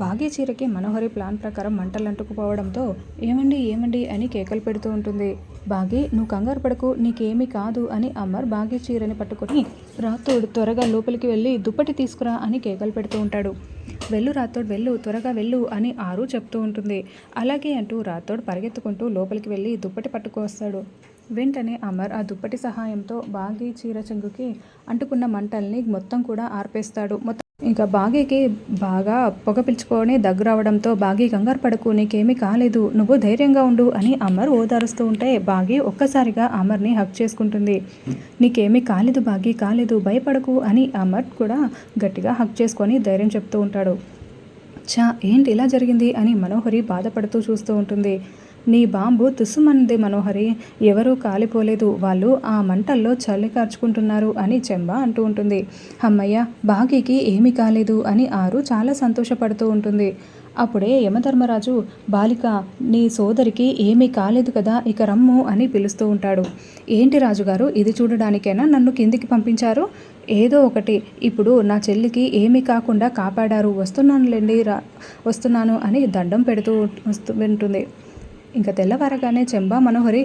భాగ్య చీరకి మనోహరి ప్లాన్ ప్రకారం మంటలు అంటుకుపోవడంతో ఏమండి ఏమండి అని కేకలు పెడుతూ ఉంటుంది. భాగి నువ్వు కంగారు పడకు నీకేమీ కాదు అని అమర్ భాగ్య చీరని పట్టుకొని రాతోడు త్వరగా లోపలికి వెళ్ళి దుప్పటి తీసుకురా అని కేకలు పెడుతూ ఉంటాడు. వెళ్ళు రాతోడు వెళ్ళు త్వరగా వెళ్ళు అని ఆరు చెప్తూ ఉంటుంది. అలాగే అంటూ రాతోడు పరిగెత్తుకుంటూ లోపలికి వెళ్ళి దుప్పటి పట్టుకొస్తాడు వెంటనే అమర్ ఆ దుప్పటి సహాయంతో బాగి చీర చెంగుకి అంటుకున్న మంటల్ని మొత్తం కూడా ఆర్పేస్తాడు. మొత్తం ఇంకా బాగీకి బాగా పొగ పిలుచుకొని దగ్గర అవడంతో బాగీ కంగారు పడకు నీకేమీ కాలేదు నువ్వు ధైర్యంగా ఉండు అని అమర్ ఓదారుస్తూ ఉంటే బాగీ ఒక్కసారిగా అమర్ని హక్ చేసుకుంటుంది. నీకేమీ కాలేదు బాగీ కాలేదు భయపడకు అని అమర్ కూడా గట్టిగా హక్ చేసుకొని ధైర్యం చెప్తూ ఉంటాడు. చా ఏంటి ఇలా జరిగింది అని మనోహరి బాధపడుతూ చూస్తూ ఉంటుంది. నీ బాంబు తుసుమంది మనోహరి ఎవరూ కాలిపోలేదు. వాళ్ళు ఆ మంటల్లో చల్లి కార్చుకుంటున్నారు అని చెంబ అంటూ ఉంటుంది. అమ్మయ్య బాగీకి ఏమీ కాలేదు అని ఆరు చాలా సంతోషపడుతూ ఉంటుంది. అప్పుడే యమధర్మరాజు బాలిక నీ సోదరికి ఏమీ కాలేదు కదా ఇక రమ్ము అని పిలుస్తూ ఉంటాడు. ఏంటి రాజుగారు ఇది చూడడానికైనా నన్ను కిందికి పంపించారు? ఏదో ఒకటి ఇప్పుడు నా చెల్లికి ఏమీ కాకుండా కాపాడారు. వస్తున్నానులేండి రా వస్తున్నాను అని దండం పెడుతూ వస్తూ వింటుంది. ఇంకా తెల్లవారగానే చెంబా మనోహరి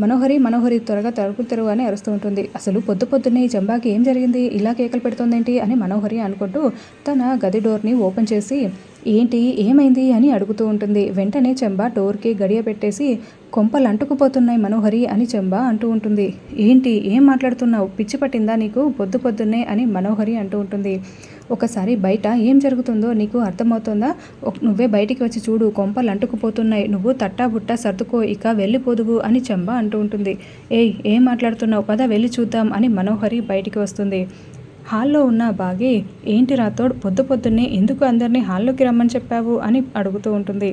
మనోహరి మనోహరి త్వరగా తలుపులు తెరువు అని అరుస్తూ ఉంటుంది. అసలు పొద్దు పొద్దున్నే ఈ చెంబాకి ఏం జరిగింది? ఇలా కేకలు పెడుతోందేంటి అని మనోహరి అనుకుంటూ తన గది డోర్ని ఓపెన్ చేసి ఏంటి? ఏమైంది? అని అడుగుతూ ఉంటుంది. వెంటనే చెంబా డోర్కి గడియ పెట్టేసి కొంపలు అంటుకుపోతున్నాయి మనోహరి అని చెంబా అంటూ ఉంటుంది. ఏంటి? ఏం మాట్లాడుతున్నావు? పిచ్చి పట్టిందా నీకు? పొద్దు పొద్దున్నే అని మనోహరి అంటూ ఉంటుంది. ఒకసారి బయట ఏం జరుగుతుందో నీకు అర్థమవుతుందా? నువ్వే బయటికి వచ్చి చూడు కొంపలు అంటుకుపోతున్నాయి. నువ్వు తట్టా బుట్టా సర్దుకో ఇక వెళ్ళిపోదువు అని చెంబ అంటూ ఉంటుంది. ఏయ్ ఏం మాట్లాడుతున్నావు? పద వెళ్ళి చూద్దాం అని మనోహరి బయటికి వస్తుంది. హాల్లో ఉన్న బాగి ఏంటి రాతోడ్ పొద్దు పొద్దున్నే ఎందుకు అందరినీ హాల్లోకి రమ్మని చెప్పావు అని అడుగుతూ ఉంటుంది.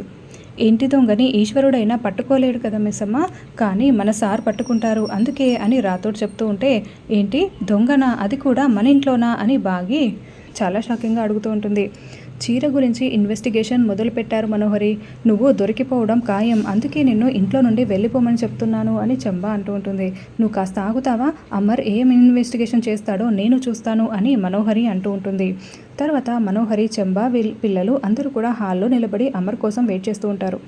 ఇంటి దొంగని? ఈశ్వరుడైనా పట్టుకోలేడు కదా మిస్సమ్మ. కానీ మన సార్ పట్టుకుంటారు అందుకే అని రాతోడు చెప్తూ ఉంటే ఏంటి దొంగనా? అది కూడా మన ఇంట్లోనా? అని బాగి చాలా షాకింగ్గా అడుగుతూ ఉంటుంది. చీర గురించి ఇన్వెస్టిగేషన్ మొదలు పెట్టారు మనోహరి. నువ్వు దొరికిపోవడం ఖాయం. అందుకే నిన్ను ఇంట్లో నుండి వెళ్ళిపోమని చెప్తున్నాను అని చంబా అంటూ ఉంటుంది. నువ్వు కాస్త ఆగుతావా? అమర్ ఏం ఇన్వెస్టిగేషన్ చేస్తాడో నేను చూస్తాను అని మనోహరి అంటూ ఉంటుంది. తర్వాత మనోహరి చెంబా పిల్లలు అందరూ కూడా హాల్లో నిలబడి అమర్ కోసం వెయిట్ చేస్తూ ఉంటారు.